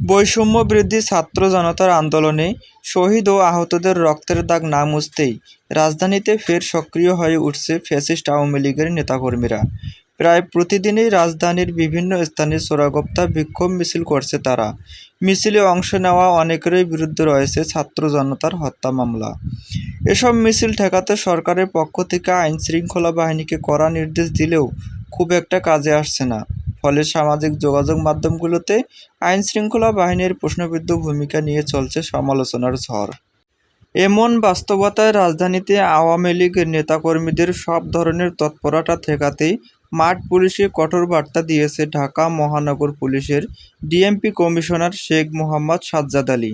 বৈষম্য বৃদ্ধি ছাত্র জনতার আন্দোলনে শহীদ ও আহতদের রক্তের দাগ না মুছতেই রাজধানীতে ফের সক্রিয় হয়ে উঠছে ফ্যাসিস্ট আওয়ামী লীগের নেতাকর্মীরা। প্রায় প্রতিদিনই রাজধানীর বিভিন্ন স্থানে চোরাগোপ্তা বিক্ষোভ মিছিল করছে তারা। মিছিলে অংশ নেওয়া অনেকেরই বিরুদ্ধে রয়েছে ছাত্র জনতার হত্যা মামলা। এসব মিছিল ঠেকাতে সরকারের পক্ষ থেকে আইনশৃঙ্খলা বাহিনীকে কড়া নির্দেশ দিলেও খুব একটা কাজে আসছে না। ফলে সামাজিক যোগাযোগ মাধ্যমগুলোতে আইনশৃঙ্খলা বাহিনীর প্রশ্নবিদ্ধ ভূমিকা নিয়ে চলছে সমালোচনার ঝড়। এমন বাস্তবতায় রাজধানীতে আওয়ামী লীগের নেতাকর্মীদের সব ধরনের তৎপরতা ঠেকাতেই মাঠ পুলিশে কঠোর বার্তা দিয়েছে ঢাকা মহানগর পুলিশের ডিএমপি কমিশনার শেখ মোহাম্মদ সাজ্জাদ আলী।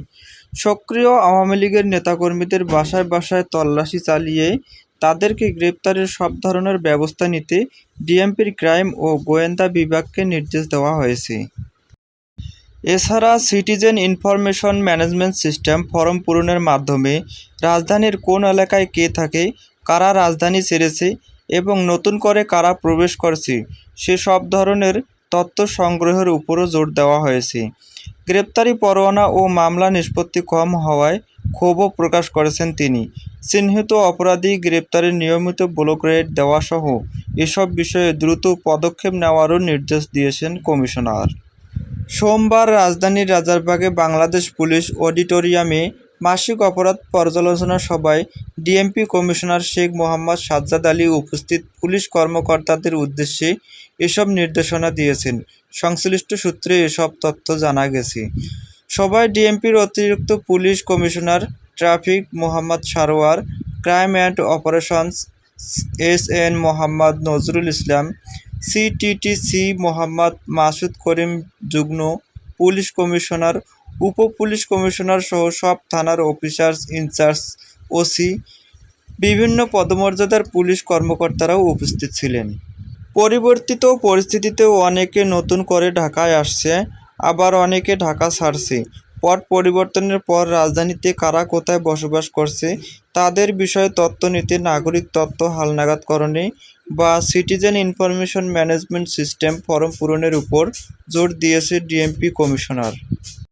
সক্রিয় আওয়ামী লীগের নেতাকর্মীদের বাসায় বাসায় তল্লাশি চালিয়ে তাদেরকে গ্রেপ্তারের সব ধরনের ব্যবস্থা নিতে ডিএমপির ক্রাইম ও গোয়েন্দা বিভাগকে নির্দেশ দেওয়া হয়েছে। এছাড়া citizen information management system form পূরণের মাধ্যমে রাজধানীর কোন এলাকায় কে থাকে, কারা রাজধানী ছেড়েছে এবং নতুন করে কারা প্রবেশ করছে, সে সব ধরনের তথ্য সংগ্রহের উপরও জোর দেওয়া হয়েছে। গ্রেপ্তারি পরোয়ানা ও মামলা নিষ্পত্তি কম হওয়ায় ক্ষোভও প্রকাশ করেছেন তিনি। চিহ্নিত অপরাধী গ্রেপ্তারের নিয়মিত ব্লক রেড দেওয়াসহ এসব বিষয়ে দ্রুত পদক্ষেপ নেওয়ারও নির্দেশ দিয়েছেন কমিশনার। সোমবার রাজধানীর রাজারবাগে বাংলাদেশ পুলিশ অডিটোরিয়ামে মাসিক অপরাধ পর্যালোচনা সভায় ডিএমপি কমিশনার শেখ মোহাম্মদ সাজ্জাদ আলী উপস্থিত পুলিশ কর্মকর্তাদের উদ্দেশ্যে এসব নির্দেশনা দিয়েছেন। সংশ্লিষ্ট সূত্রে এসব তথ্য জানা গেছে। সভায় ডিএমপির অতিরিক্ত police commissioner traffic Mohammad Sarwar, crime and operations S N Mohammad Nazrul Islam CTTC Mohammad Masud Karim যুগ্ম পুলিশ কমিশনার উপ পুলিশ কমিশনার সহ সব থানার অফিসার্স ইনচার্জ, ওসি, বিভিন্ন পদমর্যাদার পুলিশ কর্মকর্তারাও উপস্থিত ছিলেন। পরিবর্তিত পরিস্থিতিতেও অনেকে নতুন করে ঢাকায় আসছে। আবার অনেকে ঢাকা ছাড়ছে। পট পরিবর্তনের পর রাজধানীতে কারা কোথায় বসবাস করছে, তাদের বিষয়ে তত্ত্ব নিতে নাগরিক তথ্য হালনাগাদকরণে বা citizen information management system form পূরণের উপর জোর দিয়েছে ডিএমপি কমিশনার।